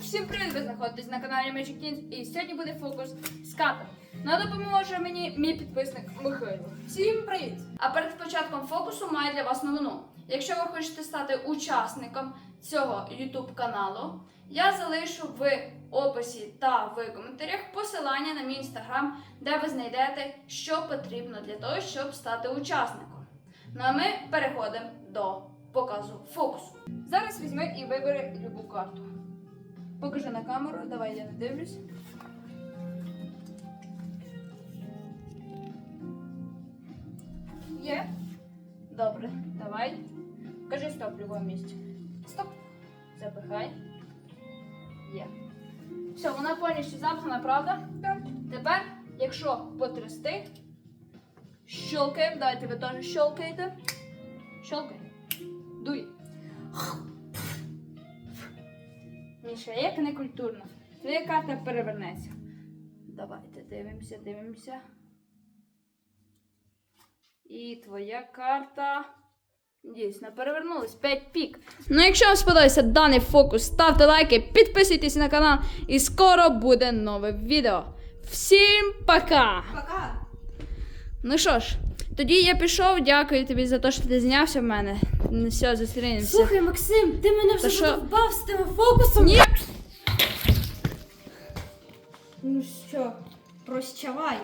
Всім привіт! Ви знаходитесь на каналі Magic Teens і сьогодні буде фокус з катом. На допоможе мені мій підписник Михайло. Всім привіт! А перед початком фокусу маю для вас новину. Якщо ви хочете стати учасником цього YouTube каналу, я залишу в описі та в коментарях посилання на мій інстаграм, де ви знайдете, що потрібно для того, щоб стати учасником. Ну а ми переходимо до показу фокусу. Зараз візьми і вибери любу карту. Покажи на камеру, давай я не дивлюсь. Є? Добре, давай. Кажи стоп в будь-якому місці. Стоп. Запихай. Є. Все, вона повністю запхана, правда? Так. Тепер, якщо потрясти, щелкаємо, давайте ви теж щелкаєте. Щелкай. Дуй. Міша, як не культурно. Твоя карта перевернеться. Давайте дивимося, дивимося. І твоя карта. Дійсно, перевернулась 5 пік. Ну, якщо вам сподобався даний фокус, ставте лайки, підписуйтесь на канал, і скоро буде нове відео. Всім пока! Пока. Ну що ж, тоді я пішов. Дякую тобі за те, що ти знявся в мене. Ну, Все, зустрінемося. Слухай, Максим, ти мене вже що? задовбав з тим фокусом. Ні! Ну що, прощавай.